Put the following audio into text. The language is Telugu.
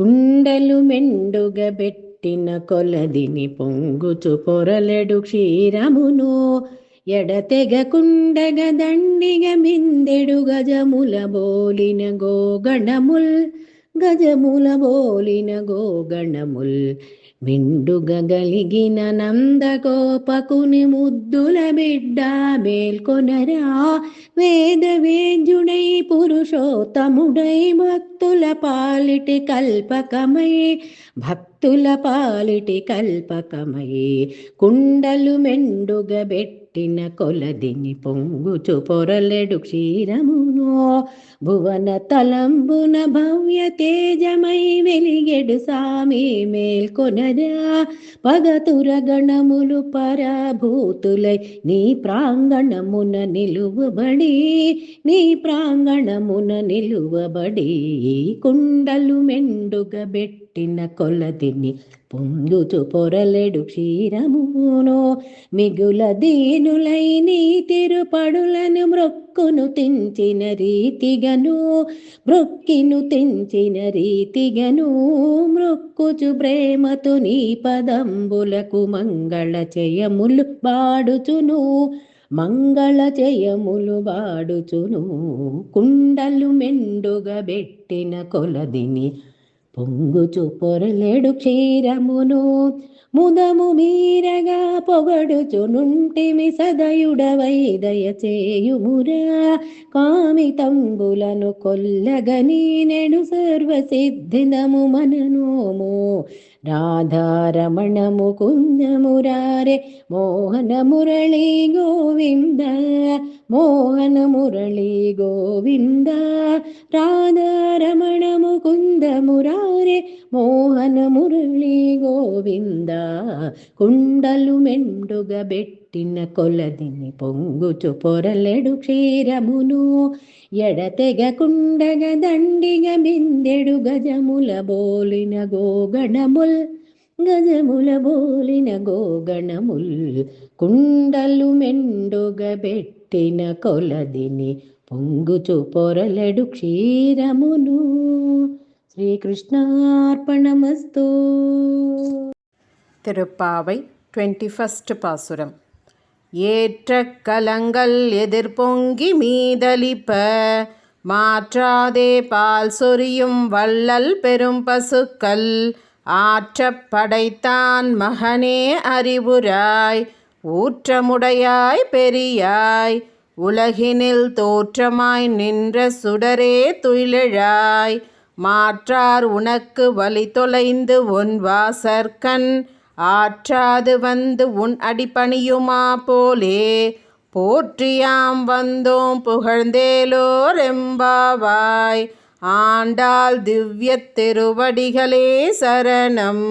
కుండలు మెండుగ పెట్టిన కొలదిని పొంగుచు పొరలెడు క్షీరమును ఎడతెగకుండగ దండిగ మిందెడు గజముల బోలిన గోగణముల్ గజముల బోలిన గోగణముల్. నిండుగలిగిన నందగోపకుని ముద్దుల బిడ్డ మేల్కొనరా. వేద వేద్యుడై పురుషోత్తముడై భక్తుల పాలిటి కల్పకమై భక్తుల పాలిటి కల్పకమై కుండలు మెండుగ పెట్టిన కొలదిని పొంగుచు పొరలెడు క్షీరమునో భువన తలంబున భవ్య తేజమై వెలిగెడు సామి మేల్కొనరా పగతుర గణములు పరభూతులై నీ ప్రాంగణమున నిలువబడి నీ ప్రాంగణమున నిలువబడి కుండలు మెండుగ పెట్టిన కొలది కొలదిని పొందుచు పొరలెడు క్షీరమునో మిగుల దీనులై నీ తిరుపడులను మ్రొక్కును తెంచిన రీతిగను మ్రొక్కిను తెంచిన రీతిగను మ్రొక్కుచు ప్రేమతో నీ పదంబులకు మంగళ చేయములు బాడుచును మంగళ జయములు వాడుచును కుండలు మెండుగా పెట్టిన కొలదిని పొంగుచు పొరలేడు క్షీరమును ముదము మీరగా పొగడుచునుంటిమి సదయుడవై దయచేయుమురా. కామితంబులను కొల్లగని నెడు సర్వసిద్ధిదము మననోము. రాధారమణము కుందమురారే మోహన మురళి గోవింద మోహన మురళి గోవింద. రాధా కుందమురారే మోహన మురళి గోవింద కుండలు మెండుగా పెట్టిన కొలదిని పొంగుచు పొరలెడు క్షీరమును ఎడతెగకుండగ దండిగ బిందెడు గజముల బోలిన గోగణముల్ గజముల బోలిన గోగణముల్ కుండలు మెండుగ పెట్టిన కొలదిని పొంగుచు పొరలెడు క్షీరమును ஸ்ரீகிருஷ்ணார்ப்பணமஸ்தூ திருப்பாவை டுவெண்ட்டி ஃபஸ்ட் பாசுரம். ஏற்ற கலங்கள் எதிர்பொங்கி மீதளிப்ப மாற்றாதே பால் சொரியும் வள்ளல் பெரும் பசுக்கள் ஆற்ற படைத்தான் மகனே அறிவுராய் ஊற்றமுடையாய் பெரியாய் உலகினில் தோற்றமாய் நின்ற சுடரே துயிலழாய் மாற்றார் உனக்கு வழி தொலைந்து உன் வாசற்கண். ஆற்றாது வந்து உன் அடிப்பணியுமா போலே. போற்றியாம் வந்தோம் புகழ்ந்தேலோர் எம்பாவாய் ஆண்டாள் திவ்ய திருவடிகளே சரணம்.